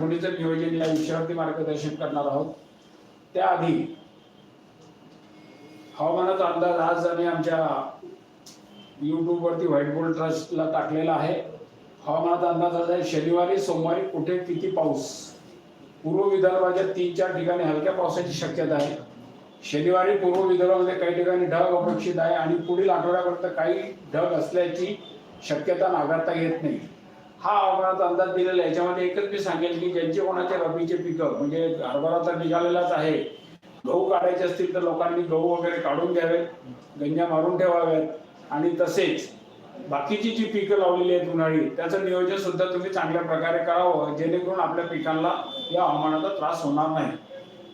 लागवडीचं नियोजन या विषयावरती मार्गदर्शन करणार आहोत. त्याआधी हवामानाचा अंदाज आज आम्ही आमच्या युट्यूबवरती व्हाईट बोर्ड ट्रस्टला टाकलेला आहे. हवामानाचा अंदाज आज आहे शनिवारी सोमवारी कुठे किती पाऊस? पूर्व विदर्भाच्या तीन चार ठिकाणी हलक्या पावसाची शक्यता आहे. शनिवारी पूर्व विदर्भामध्ये काही ठिकाणी ढग अपेक्षित आहे आणि पुढील आठवड्यापर्यंत काही ढग असल्याची शक्यता नाकारता येत नाही. हा हवामानाचा अंदाज दिलेला आहे. याच्यामध्ये एकच मी सांगेल की ज्यांचे कोणाचे रबीचे पिकं म्हणजे हरभरा तर निघालेलाच आहे. गहू काढायचे असतील तर लोकांनी गहू वगैरे काढून घ्यावेत गंजा मारून ठेवाव्यात. आणि तसेच बाकीची जी पिकं लावलेली आहेत उन्हाळी त्याचं नियोजन सुद्धा तुम्ही चांगल्या प्रकारे करावं जेणेकरून आपल्या पिकांना या हवामानाचा त्रास होणार नाही.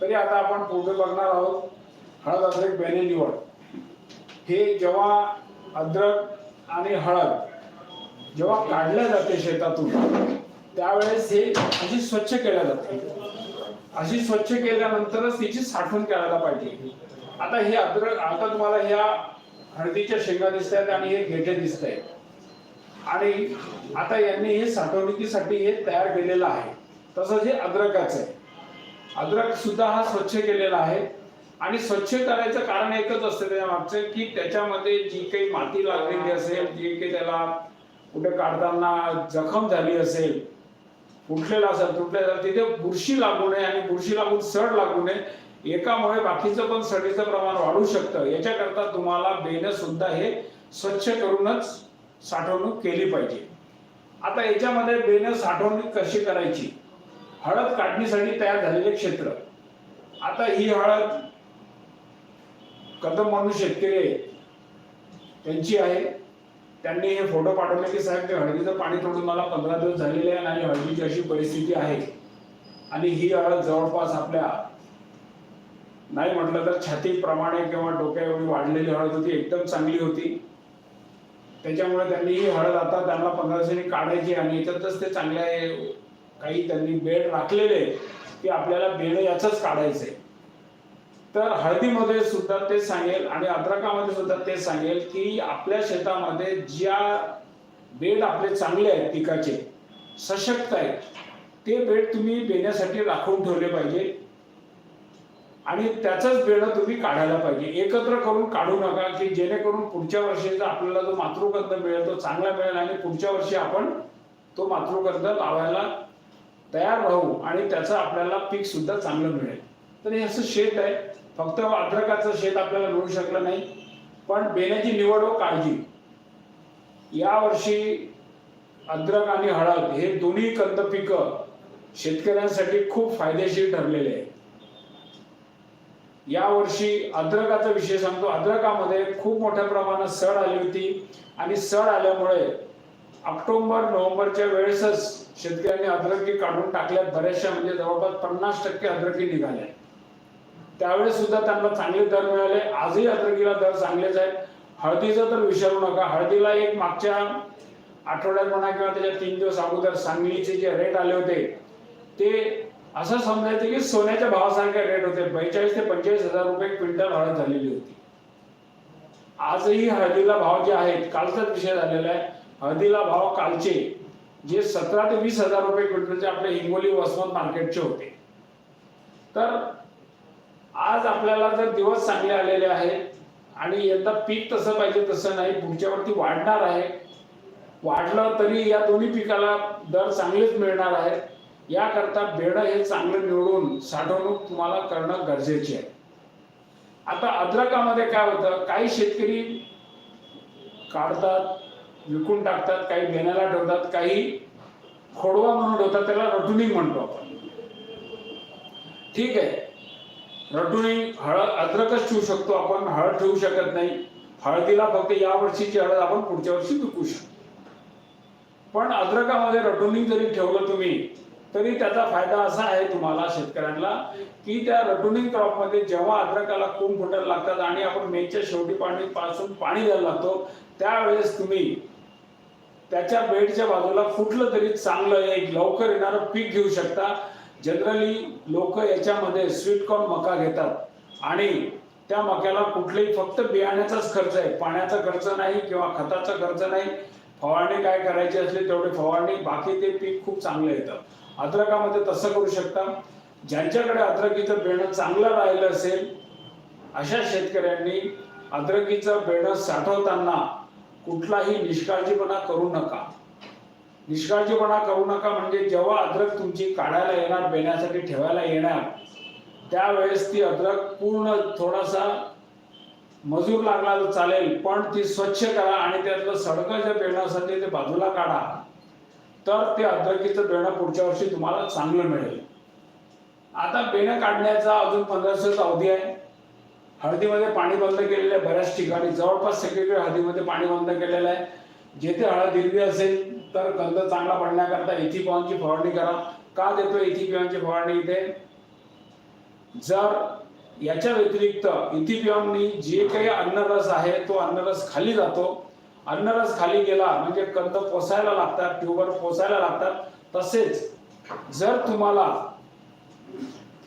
तरी आता आपण पुढे बघणार आहोत हळद अद्रक बेने निवड. हे जेव्हा अद्रक आणि हळद जेव्हा काढल्या जाते शेतातून त्यावेळेस हे अशी स्वच्छ केल्या जाते. अशी स्वच्छ केल्यानंतरच तिची साठवण करायला पाहिजे. आता हे अद्रक आता तुम्हाला ह्या हळदीच्या शेंगा दिसत आहेत आणि हे घेटे दिसत आहेत आणि आता यांनी हे साठवणुकीसाठी हे तयार केलेलं आहे. तसंच हे अद्रकाचं आहे. अद्रक सुद्धा हा स्वच्छ केलेला आहे. आणि स्वच्छ करायचं कारण एकच असतं त्याच्या मागचं की त्याच्यामध्ये जी काही माती लागलेली असेल जी काही त्याला कुठे काढताना जखम झाली असेल फुटलेला असेल तुटलेला असेल तिथे बुरशी लागू नये आणि बुरशी लागून सड लागू नये. एकामुळे बाकीचं पण सडीचं प्रमाण वाढू शकतं. याच्याकरता तुम्हाला बेनं सुद्धा हे स्वच्छ करूनच साठवणूक केली पाहिजे. आता याच्यामध्ये बेनं साठवणूक कशी करायची? हळद काढणीसाठी तयार झालेले क्षेत्र. आता ही हळद कदम म्हणून शेतकरी त्यांची आहे. त्यांनी हे फोटो पाठवले की साहेब ते हळदीचं पाणी तोडून मला पंधरा दिवस झालेले आहे आणि हळदीची अशी परिस्थिती आहे. आणि ही हळद जवळपास आपल्या नाही म्हटलं तर छातीप्रमाणे किंवा डोक्याएवढी वाढलेली हळद होती एकदम चांगली होती. त्याच्यामुळे त्यांनी ही हळद आता त्यांना पंधरा दिवसांनी काढायची आणि याच्यातच ते चांगले काही त्यांनी बेड राखलेले की आपल्याला बेड याचंच काढायचंय. तर हळदीमध्ये सुद्धा ते सांगेल आणि अद्रकामध्ये सुद्धा ते सांगेल की आपल्या शेतामध्ये ज्या बेड आपले चांगले आहेत पिकाचे सशक्त आहेत ते बेड तुम्ही बेण्यासाठी राखून ठेवले पाहिजे. आणि त्याचंच बेड तुम्ही काढायला पाहिजे. एकत्र करून काढू नका की जेणेकरून पुढच्या वर्षीचा आपल्याला जो मातृगंध मिळेल तो चांगला मिळेल आणि पुढच्या वर्षी आपण तो मातृगंध लावायला तयार राहू आणि त्याचं आपल्याला पीक सुद्धा चांगलं मिळेल. तर हे असं शेत आहे. फक्त अद्रकाचं शेत आपल्याला मिळू शकलं नाही पण बेण्याची निवड व काळजी. यावर्षी अद्रक आणि हळद हे दोन्ही कंद पिकं शेतकऱ्यांसाठी खूप फायदेशीर ठरलेले आहे यावर्षी अद्रकाचा विषय सांगतो. अद्रकामध्ये खूप मोठ्या प्रमाणात सड आली होती आणि सड आल्यामुळे ऑक्टोबर नोव्हेंबरच्या वेळेसच शेतकऱ्यांनी अद्रकी काढून टाकल्यात. बऱ्याचशा म्हणजे जवळपास पन्नास टक्के अद्रकी निघाल्या. त्यावेळेस सुद्धा त्यांना चांगले दर मिळाले. आजही अद्रकीला दर चांगलेच आहेत. हळदीचा तर विचारू नका. हळदीला एक मागच्या आठवड्यात म्हणा किंवा त्याच्या तीन दिवस अगोदर सांगलीचे जे रेट आले होते ते असं समजायचं की सोन्याच्या भावासारखे रेट होते. बेचाळीस ते पंचेचाळीस हजार रुपये क्विंटल हळद झालेली होती. आजही हळदीला भाव जे आहेत कालचाच विषय झालेला आहे. हळदीला भाव कालचे जे सतरा ते वीस हजार रुपये क्विंटलचे आपले हिंगोली वसमत मार्केटचे होते. तर आज आपल्याला जर दिवस चांगले आलेले आहेत आणि यंदा पीक तसं पाहिजे तसं नाही पुढच्या वरती वाढणार आहे वाढलं तरी या दोन्ही पिकाला दर चांगलेच मिळणार आहे याकरता बेडं हे चांगलं निवडून साठवणूक तुम्हाला करणं गरजेचे आहे. आता अद्रकामध्ये काय होतं? काही शेतकरी काढतात विकून टाकतात काही बेण्याला ठेवतात काही खोडवा म्हणून ठेवतात त्याला रटुनिंग म्हणतो आपण. ठीक आहे. रटुनिंग हळद अद्रकच ठेवू शकतो आपण. हळद ठेवू शकत नाही. हळदीला फक्त या वर्षीची हळद आपण पुढच्या वर्षी विकू शकतो. पण अद्रकामध्ये रटुनिंग जरी ठेवलं तुम्ही तरी त्याचा फायदा असा आहे तुम्हाला शेतकऱ्यांना की त्या रटुनिंग क्रॉपमध्ये जेव्हा अद्रकाला कोंब फुटायला लागतात आणि आपण मेच्या शेवटी पाणी पासून पाणी द्यायला लागतो त्यावेळेस तुम्ही त्याच्या बेडच्या बाजूला फुटलं तरी चांगलं एक लवकर येणारं पीक घेऊ शकता. जनरली लोक याच्यामध्ये स्वीटकॉर्न मका घेतात. आणि त्या मक्याला कुठलेही फक्त बियाण्याचाच खर्च आहे. पाण्याचा खर्च नाही किंवा खताचा खर्च नाही. फवारणी काय करायची असली तेवढे फवारणी बाकी ते पीक खूप चांगलं येतं. अद्रकामध्ये तसं करू शकता. ज्यांच्याकडे अद्रकीचं बेणं चांगलं राहिलं असेल अशा शेतकऱ्यांनी अद्रकीचं बेणं साठवताना कुठलाही निष्काळजीपणा करू नका. निष्काळजीपणा करू नका म्हणजे जेव्हा अद्रक तुमची काढायला येणार बेण्यासाठी ठेवायला येणार त्यावेळेस ती अद्रक पूर्ण थोडासा मजूर लागला तर चालेल पण ती स्वच्छ करा आणि त्यातलं सडकं जे बेणं असेल ते- बाजूला काढा. तर ते अद्रकीचं बेणं पुढच्या वर्षी तुम्हाला चांगलं मिळेल. आता बेणं काढण्याचा अजून पंधरा दिवसाचा अवधी आहे. हळदीमध्ये पाणी बंद केलेलं आहे बऱ्याच ठिकाणी. जवळपास सगळीकडे हळदीमध्ये पाणी बंद केलेलं आहे. जेथे हळद हिरवी असेल तर कंद चांगला पडण्याकरता इथिपॉनची फवारणी करा. का देतो एथिपियॉनची फवारणी इथे? जर याच्या व्यतिरिक्त इथिपियॉननी जे काही अन्नरस आहे तो अन्नरस खाली जातो. अन्नरस खाली गेला म्हणजे कंद पोसायला लागतात ट्यूबर पोसायला लागतात. तसेच जर तुम्हाला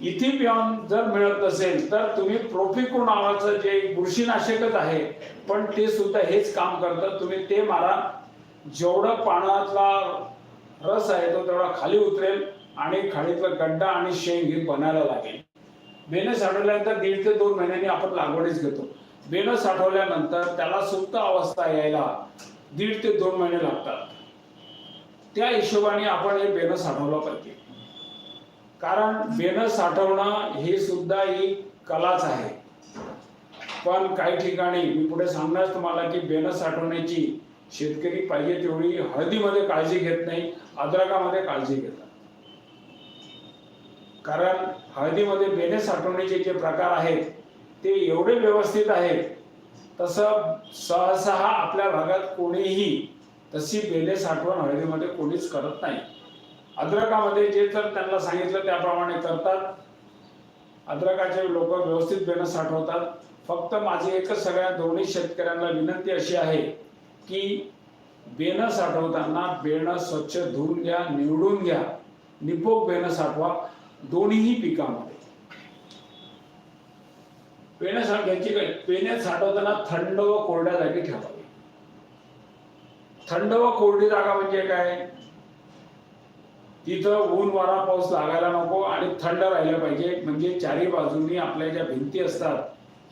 इथिपियॉन जर मिळत नसेल तर तुम्ही प्रोफिको नावाचं जे बुरशीनाशकच आहे पण ते सुद्धा हेच काम करतं तुम्ही ते मारा. जेवढं पाण्यातला रस आहे तो तेवढा खाली उतरेल आणि खाडीतला गड्डा आणि शेंग हे बनायला लागेल. बेनं साठवल्यानंतर दीड ते दोन महिन्यांनी आपण लागवडीच घेतो. बेनं साठवल्यानंतर त्याला सुप्त अवस्था यायला दीड ते दोन महिने लागतात. त्या हिशोबाने आपण हे बेनं साठवलं पाहिजे. कारण बेनं साठवणं हे सुद्धा एक कलाच आहे. पण काही ठिकाणी मी पुढे सांगणार तुम्हाला की बेनं साठवण्याची शेतकरी पाहिजे तेवढी हळदीमध्ये काळजी घेत नाही अद्रकामध्ये काळजी घेतात. कारण हळदीमध्ये बेने साठवण्याचे जे प्रकार आहेत ते एवढे व्यवस्थित आहेत तसं सहसा आपल्या भागात कोणीही तशी बेणे साठवण हळदीमध्ये कोणीच करत नाही. अद्रकामध्ये जे जर त्यांना सांगितलं त्याप्रमाणे करतात. अद्रकाचे लोक व्यवस्थित बेणं साठवतात. फक्त माझी एकच सगळ्या दोन्ही शेतकऱ्यांना विनंती अशी आहे की बेणं साठवताना बेणं स्वच्छ धुवून घ्या निवडून घ्या. निपोक बेणं साठवा दोन्हीही पिकामध्ये. पेण्या साठवायची घ्यायची काय? साठवताना थंड व कोरड्या जागी ठेवावी थंड व कोरडी जागा म्हणजे काय? तिथं ऊन वारा पाऊस लागायला नको आणि थंड राहिलं पाहिजे. म्हणजे चारी बाजूनी आपल्या ज्या भिंती असतात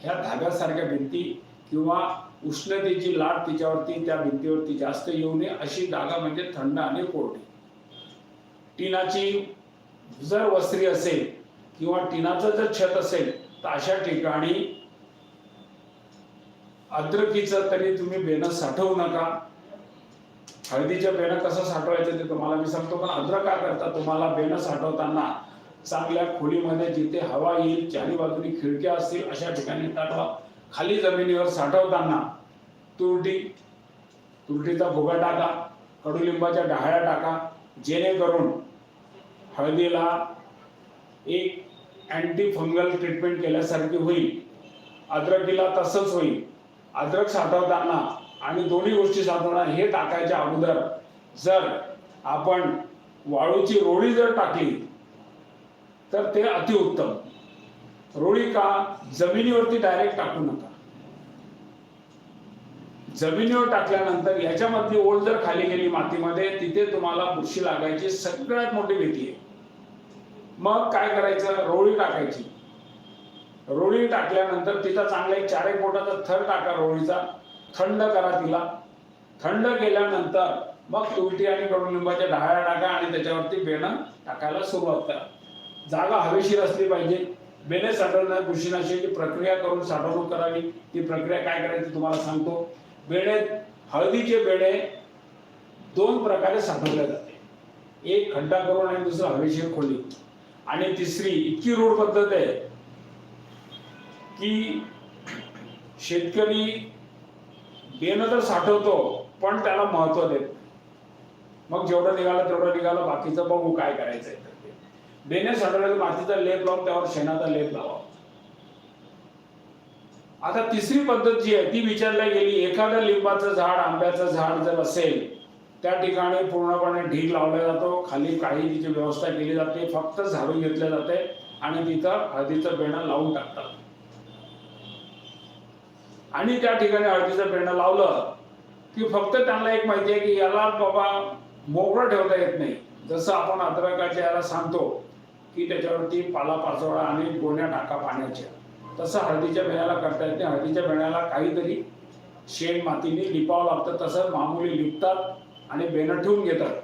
ह्या धाब्यासारख्या भिंती किंवा उष्णतेची लाट तिच्यावरती त्या भिंतीवरती जास्त येऊ नये. अशी जागा म्हणजे थंड आणि कोरडी. टिनाची जर वस्त्री असेल किंवा टिनाचं जर छत असेल तर अशा ठिकाणी अद्रकीचं तरी तुम्ही बेनं साठवू नका. हळदीचं बेणं कसं साठवायचं ते तुम्हाला मी सांगतो पण अद्रक का करता तुम्हाला बेणं साठवताना चांगल्या खोलीमध्ये जिथे हवा येईल चारी बाजूनी खिडक्या असतील अशा ठिकाणी साठवा खाली जमिनीवर साठवताना तुरटी तुरटीचा भुगा टाका कडुलिंबाच्या डहाळ्या टाका जेणेकरून हळदीला एक अँटी फंगल ट्रीटमेंट केल्यासारखी होईल. अद्रकीला तसंच होईल. अद्रक साठवताना आणि दोन्ही गोष्टी साठवताना हे टाकायच्या अगोदर जर आपण वाळूची रोळी जर टाकली तर ते अतिउत्तम. रोळी का जमिनीवरती डायरेक्ट टाकू नका. जमिनीवर टाकल्यानंतर याच्यामधली ओढ जर खाली गेली मातीमध्ये तिथे तुम्हाला बुरशी लागायची सगळ्यात मोठी भीती आहे. मग काय करायचं? रोळी टाकायची. रोळी टाकल्यानंतर तिचा चांगला एक चार एक बोटाचा थर टाका रोळीचा. थंड करा तिला. थंड केल्यानंतर मग तुलटी आणि कडुलिंबाच्या डहाळ्या टाका आणि त्याच्यावरती बेणं टाकायला सुरुवात करा. जागा हवेशीर असली पाहिजे. बेणे साठवण्या बुरशीनाशकाची प्रक्रिया करून साठवणूक करावी. ती प्रक्रिया काय करायची तुम्हाला सांगतो. बेणे हळदीचे बेणे दोन प्रकारे साठवले जाते. एक खड्डा करून आणि दुसरं हवेशीर खोली आणि तिसरी इतकी रूढ पद्धत आहे की शेतकरी बेनं तर साठवतो पण त्याला महत्त्व देत मग जेवढं निघालं तेवढं निघालं बाकीचं बघू काय करायचंय तर साठवलं बेने मातीचा लेप लावून त्यावर शेणाचा लेप लावा. आता तिसरी पद्धत जी आहे ती विचारल्या गेली एखादं लिंबाचं झाड आंब्याचं झाड जर असेल त्या ठिकाणी पूर्णपणे ढीग लावला जातो खाली काही तिची व्यवस्था केली जाते फक्त झाडून घेतले जाते आणि तिथं हळदीचं बेणं लावून टाकतात. आणि त्या ठिकाणी हळदीचं बेणं लावलं की फक्त त्यांना एक माहिती आहे की याला बाबा मोकळं ठेवता येत नाही. जसं आपण अद्रकाच्या याला सांगतो की त्याच्यावरती पाला पाचोळा आणि गोण्या टाका पाण्याच्या. तसं हळदीच्या बेण्याला करता येत नाही. हळदीच्या बेण्याला काहीतरी शेण मातीने लिपावं लागतं. तसं मामुली लिपतात आणि बेणं ठेवून घेतात.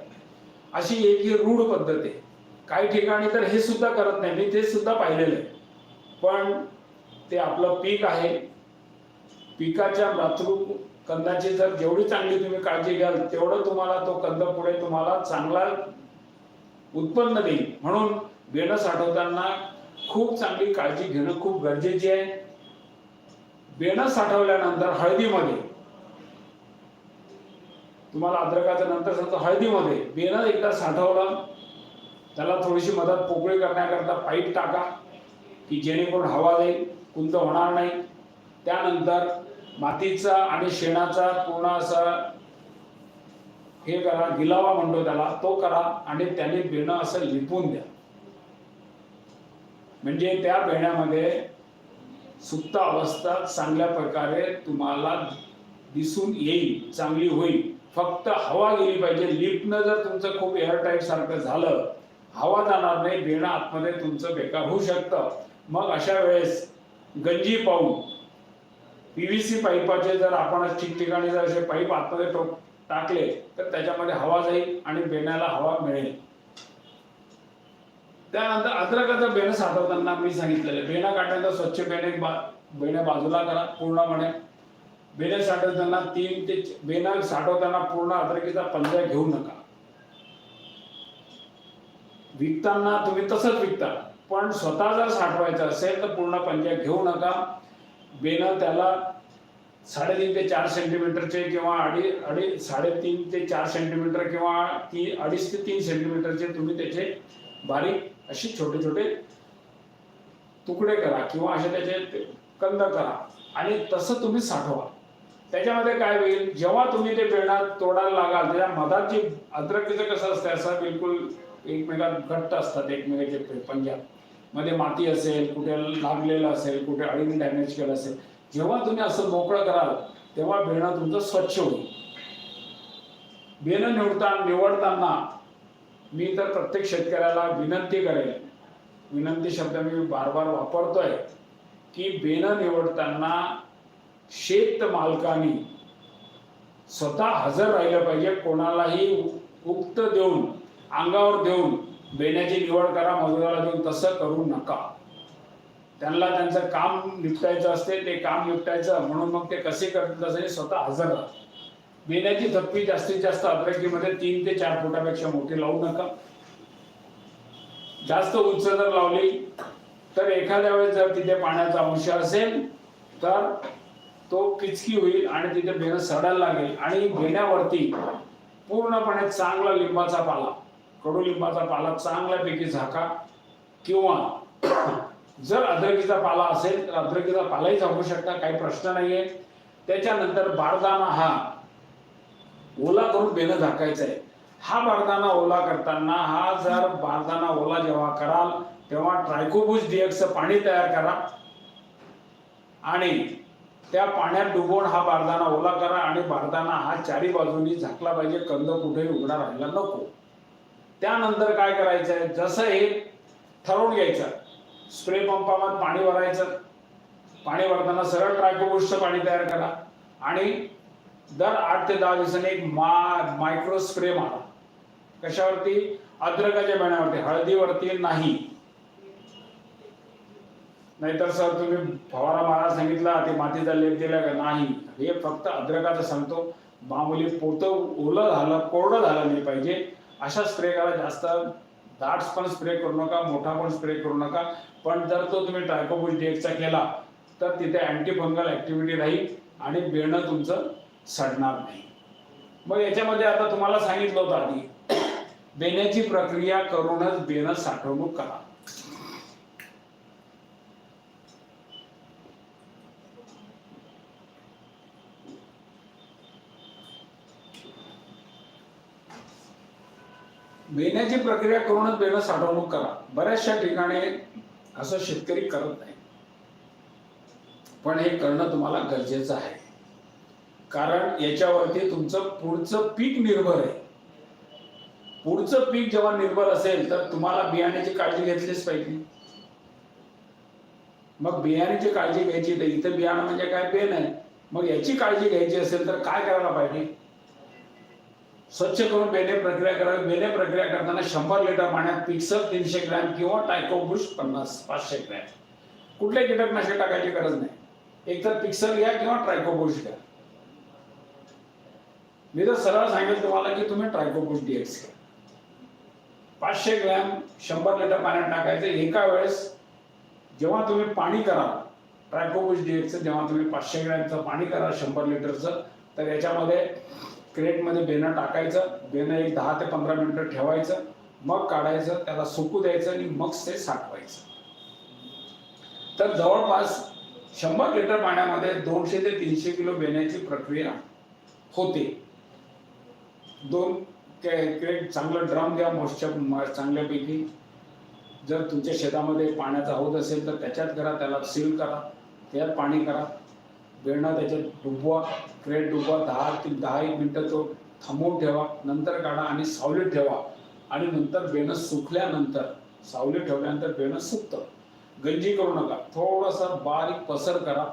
अशी एक ही रूढ पद्धत आहे. काही ठिकाणी तर हे सुद्धा करत नाही. मी ते सुद्धा पाहिलेलं आहे. पण ते आपलं पीक आहे. पिकाच्या मातृ कंदाची जर जेवढी चांगली तुम्ही काळजी घ्याल तेवढं तुम्हाला तो कंद पुढे तुम्हाला चांगला उत्पन्न देईल. म्हणून बेणं साठवताना खूप चांगली काळजी घेणं खूप गरजेची आहे. बेणं साठवल्यानंतर हळदीमध्ये तुम्हाला अद्रकाचं नंतर सांगतो हळदीमध्ये बेणं एकदा साठवलं त्याला थोडीशी मदत पोकळी करण्याकरता पाईप टाका की जेणेकरून हवा जाईल कुंद होणार नाही. त्यानंतर मातीचा आणि शेणाचा पूर्ण असा हे करा गिलावा म्हणतो त्याला तो करा आणि त्याने बेणं असं लिपून द्या. म्हणजे त्या बेण्यामध्ये सुप्त अवस्था चांगल्या प्रकारे तुम्हाला दिसून येईल चांगली होईल. फक्त हवा गेली पाहिजे. लिपणं जर तुमचं खूप एअरटाईट सारखं झालं हवा जाणार नाही बेणं आतमध्ये तुमचं बेकार होऊ शकतं. मग अशा वेळेस गंजी पाहून पीव्हीसी पाईपाचे जर आपण ठिकठिकाणी जर असे पाईप आतमध्ये टोक टाकले तर त्याच्यामध्ये हवा जाईल आणि बेण्याला हवा मिळेल. त्यानंतर अद्रकाचं बेणं साठवताना मी सांगितलेलं आहे. बेणं स्वच्छ बेणे बा बेण्या बाजूला करा पूर्णपणे. बेणे साठवताना तीन ते च- बेणं साठवताना पूर्ण अद्रकीचा पंजा घेऊ नका. विकताना तुम्ही तसंच विकता पण स्वतः जर साठवायचं असेल तर पूर्ण पंजा घेऊ नका. बेणं त्याला साडेतीन ते चार सेंटीमीटरचे किंवा अडी अडी साडेतीन ते चार सेंटीमीटर किंवा ती अडीच ते तीन सेंटीमीटरचे तुम्ही त्याचे बारीक असे छोटे छोटे तुकडे करा किंवा असे त्याचे कंद करा आणि तसं तुम्ही साठवा. त्याच्यामध्ये काय होईल? जेव्हा तुम्ही ते बेणं तोडायला लागाल त्याच्या मधात जी अद्रकीचं कसं असतं असं बिलकुल एकमेकात घट्ट असतात एकमेकाचे पंजाब. मध्ये माती असेल कुठे लागलेलं असेल कुठे अडीने डॅमेज केलं असेल जेव्हा तुम्ही असं मोकळं कराल तेव्हा बेणं तुमचं स्वच्छ होईल. बेणं निवडता निवडताना मी तर प्रत्येक शेतकऱ्याला विनंती करेल विनंती शब्द मी बार बार वापरतोय की बेणं निवडताना शेत मालकानी स्वतः हजर राहिलं पाहिजे कोणालाही उक्त देऊन अंगावर देऊन बेण्याची निवड करा मजुराला देऊन तसं करू नका. त्यांना त्यांचं काम निपटायचं असते ते काम निपटायचं म्हणून मग ते कसे करतात तसे स्वतः हजर राहा. बेण्याची थप्पी जास्तीत जास्त अद्रकीमध्ये तीन ते चार फुटापेक्षा मोठी लावू नका. जास्त उंच जर लावली तर एखाद्या वेळेस जर तिथे पाण्याचा अंश असेल तर तो किचकी होईल आणि तिथे बेणं सडायला लागेल. आणि बेण्यावरती पूर्णपणे चांगला लिंबाचा पाला. कडुलिंबाचा पाला चांगल्यापैकी झाका. किंवा जर अद्रकीचा पाला असेल तर अद्रकीचा पालाही झाकू शकता काही प्रश्न नाहीये. त्याच्यानंतर बारदाना हा ओला करून बेलं झाकायचा आहे हा बारदाना ओला करताना हा जर बारदाना ओला जेव्हा कराल तेव्हा ट्रायकोबुज डीएक्सचं पाणी तयार करा. आणि त्या पाण्यात डुबवून हा बारदाना ओला करा आणि बारदाना हा चारी बाजूनी झाकला पाहिजे. कंद कुठेही उघडा राहायला नको. त्यानंतर काय करायचं आहे जसं हे ठरवून घ्यायचं. स्प्रे पंपामध्ये पाणी भरायचं. पाणी भरताना सरळ ट्रायकोबुसचं पाणी तयार करा. आणि दर आठ ते दहा दिवसांनी एक मा मायक्रो स्प्रे मारा. कशावरती? अद्रकाच्या बेण्यावरती हळदीवरती नाही. नाहीतर सर तुम्ही फवारा मारा सांगितला ते मातीचा लेप दिला का? नाही. हे फक्त अद्रकाचं सांगतो. मामुली पोतं ओलं झालं कोरडं झालं नाही पाहिजे. अशा स्प्रे करा जास्त दाट पण स्प्रे करू नका मोठा पण स्प्रे करू नका. पण जर तो तुम्ही ट्रायकोबुल डेकचा केला तर तिथे अँटी फंगल ऍक्टिव्हिटी राहील आणि बेणं तुमचं सडणार नाही. मग याच्यामध्ये आता तुम्हाला सांगितलं होतं आधी बेण्याची प्रक्रिया करूनच बेणं साठवणूक करा. बेण्याची प्रक्रिया करूनच बेणं साठवणूक करा. बऱ्याचशा ठिकाणी असं शेतकरी करत नाही. पण हे करणं तुम्हाला गरजेचं आहे. कारण याच्यावरती तुमचं पुढचं पीक निर्भर आहे. पुढचं पीक जेव्हा निर्भर असेल तर तुम्हाला बियाण्याची काळजी घेतलीच पाहिजे. मग बियाण्याची काळजी घ्यायची तर इथं बियाणं म्हणजे काय? बेन आहे मग याची काळजी घ्यायची असेल तर काय करायला पाहिजे? स्वच्छ करून बेले प्रक्रिया करावी. बेले प्रक्रिया करताना शंभर लिटर पाण्यात पिक्सल तीनशे ग्रॅम किंवा टायकोबुश पन्नास पाचशे ग्रॅम. कुठले कीटकनाशक टाकायची गरज नाही. एकतर पिक्सल घ्या किंवा ट्रायकोबुश घ्या. मी तर सरळ सांगेल तुम्हाला की तुम्ही ट्रायकोबुश डीएक्स घ्या. पाचशे ग्रॅम शंभर लिटर पाण्यात टाकायचं. एका वेळेस जेव्हा तुम्ही पाणी करा ट्रायकोबुश डीएक्सचं जेव्हा तुम्ही पाचशे ग्रॅमचं पाणी करा शंभर लिटरचं तर याच्यामध्ये क्रेटमध्ये बेनं टाकायचं बेनं एक दहा ते पंधरा मिनिटं ठेवायचं मग काढायचं त्याला सुकू द्यायचं आणि मग ते साठवायचं. तर जवळपास शंभर लिटर पाण्यामध्ये दोनशे ते तीनशे किलो बेण्याची प्रक्रिया होते. दोन क्रेट चांगलं ड्रम घ्या मोठच्या चांगल्यापैकी. जर तुमच्या शेतामध्ये पाण्याचा होत असेल तर त्याच्यात करा त्याला सील करा त्यात पाणी करा. बेणं त्याच्यात डुबवा क्रेट डुबवा दहा ते दहा एक मिनटं तो थांबवून ठेवा नंतर काढा आणि सावलीत ठेवा. आणि नंतर बेणं सुकल्यानंतर सावलीत ठेवल्यानंतर बेणं सुकतं. गंजी करू नका. थोडासा बारीक पसर करा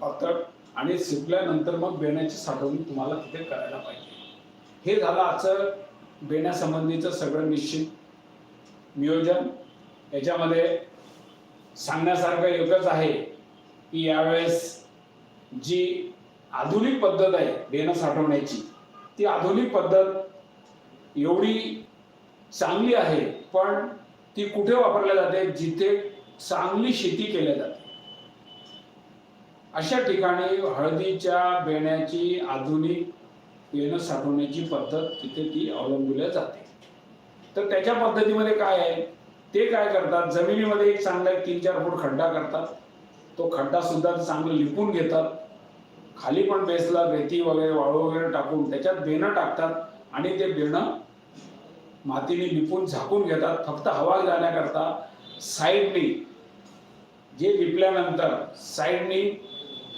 पातळ आणि सुकल्यानंतर मग बेण्याची साठवणूक तुम्हाला तिथे करायला पाहिजे. हे झालं आजचं बेण्यासंबंधीचं सगळं निश्चित नियोजन. याच्यामध्ये सांगण्यासारखं एकच आहे की यावेळेस जी आधुनिक पद्धत आहे बेणं साठवण्याची ती आधुनिक पद्धत एवढी चांगली आहे पण ती कुठे वापरल्या जाते? जिथे चांगली शेती केल्या जाते. अशा ठिकाणी हळदीच्या बेण्याची आधुनिक बेणं साठवण्याची पद्धत तिथे ती अवलंबल्या जाते. तर त्याच्या पद्धतीमध्ये काय आहे? ते काय करतात? जमिनीमध्ये एक चांगला एक तीन चार फूट खड्डा करतात. तो खड्डा सुद्धा चांगलं लिपून घेतात. खाली पण बेसला रेती वगैरे वाळू वगैरे टाकून त्याच्यात बेणं टाकतात आणि ते बेणं मातीने लिपून झाकून घेतात. फक्त हवा जाण्याकरता साईडनी जे लिपल्यानंतर साईडनी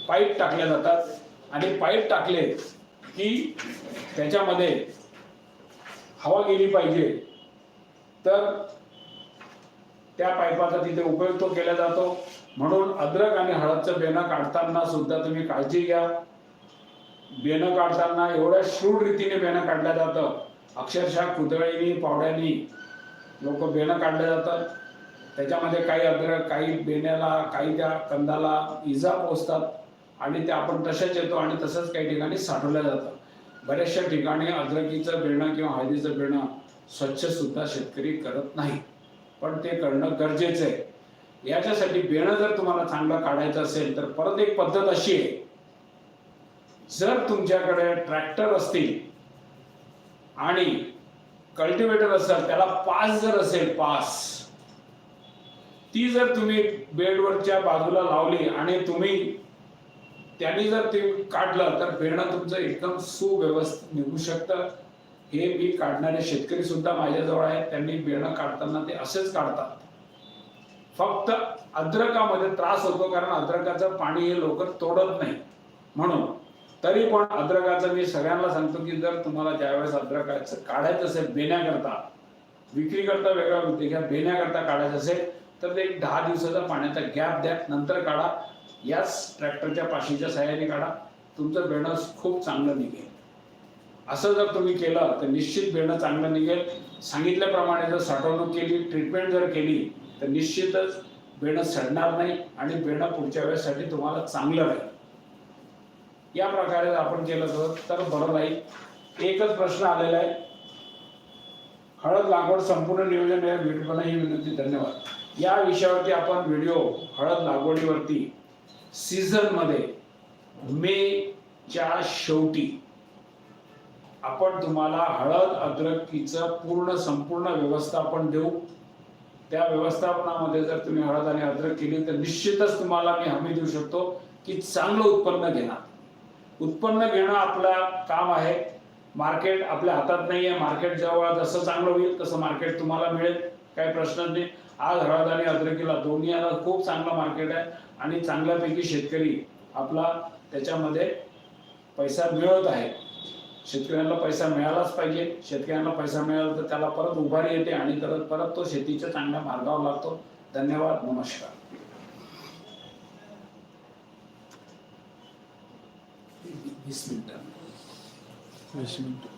पाईप टाकल्या जातात आणि पाईप टाकले की त्याच्यामध्ये हवा गेली पाहिजे. तर त्या पाईपाचा तिथे उपयोग तो केला जातो. म्हणून अद्रक आणि हळदचं बेणं काढताना सुद्धा तुम्ही काळजी घ्या. बेणं काढताना एवढ्या शूड रीतीने बेणं काढलं जातं. अक्षरशः कुदळीनी पावड्यानी लोक बेणं काढले जातात. त्याच्यामध्ये काही अद्रक काही बेण्याला काही त्या कंदाला इजा पोचतात आणि ते आपण तसेच येतो आणि तसंच काही ठिकाणी साठवलं जातं. बऱ्याचशा ठिकाणी अद्रकीचं बेणं किंवा हळदीचं बेणं स्वच्छ सुद्धा शेतकरी करत नाही. पण ते करणं गरजेचं आहे. याच्यासाठी बेणं जर तुम्हाला चांगलं काढायचं असेल तर परत एक पद्धत अशी आहे. जर तुमच्याकडे ट्रॅक्टर असतील आणि कल्टिवेटर असेल त्याला पास जर असेल पास ती जर तुम्ही बेडवरच्या बाजूला लावली आणि तुम्ही त्यांनी जर ते काढलं तर बेणं तुमचं एकदम सुव्यवस्थित निघू शकतं. हे मी काढणारे शेतकरी सुद्धा माझ्याजवळ आहेत त्यांनी बेणं काढताना ते असेच काढतात. फक्त अद्रकामध्ये त्रास होतो कारण अद्रकाचं पाणी हे लवकर तोडत नाही. म्हणून तरी पण अद्रकाचं मी सगळ्यांना सांगतो की जर तुम्हाला ज्यावेळेस अद्रकाचं काढायचं असेल बेण्याकरता विक्री करता वेगळा विकते घ्या बेण्याकरता काढायचं असेल तर ते एक दहा दिवसाचा पाण्याचा गॅप द्या नंतर काढा. याच ट्रॅक्टरच्या पाशीच्या सहाय्याने काढा. तुमचं बेणं खूप चांगलं निघेल. असं जर तुम्ही केलं तर निश्चित बेणं चांगलं निघेल. सांगितल्याप्रमाणे जर साठवणूक केली ट्रीटमेंट जर केली तर निश्चितच बेणं सडणार नाही आणि बेणं पुढच्या वेळेसाठी तुम्हाला चांगलं राहील. या प्रकारे आपण केलं तर- तर बरं राहील. एकच प्रश्न आलेला आहे. हळद लागवड संपूर्ण नियोजन या व्हिडिओला ही विनंती धन्यवाद. या विषयावरती आपण व्हिडिओ हळद लागवडीवरती सीझनमध्ये मेच्या शेवटी आपण तुम्हाला हळद अद्रकीचं पूर्ण संपूर्ण व्यवस्थापन देऊ. त्या व्यवस्थापनामध्ये जर तुम्ही हळद आणि अद्रक केली तर निश्चितच तुम्हाला मी हमी देऊ शकतो की चांगलं उत्पन्न घेणार. उत्पन्न घेणं आपलं काम आहे. मार्केट आपल्या हातात नाही आहे मार्केट जेव्हा जसं चांगलं होईल तसं मार्केट तुम्हाला मिळेल. काही प्रश्न नाही. आज हळद आणि अद्रकीला दोन्ही याला खूप चांगलं मार्केट आहे आणि चांगल्यापैकी शेतकरी आपला त्याच्यामध्ये पैसा मिळवत आहे. शेतकऱ्यांना पैसा मिळालाच पाहिजे. शेतकऱ्यांना पैसा मिळाला तर त्याला परत उभारी येते आणि तर परत तो शेतीच्या चांगल्या मार्गावर लागतो. धन्यवाद. नमस्कार. वीस मिनिटं. वीस मिनिटं.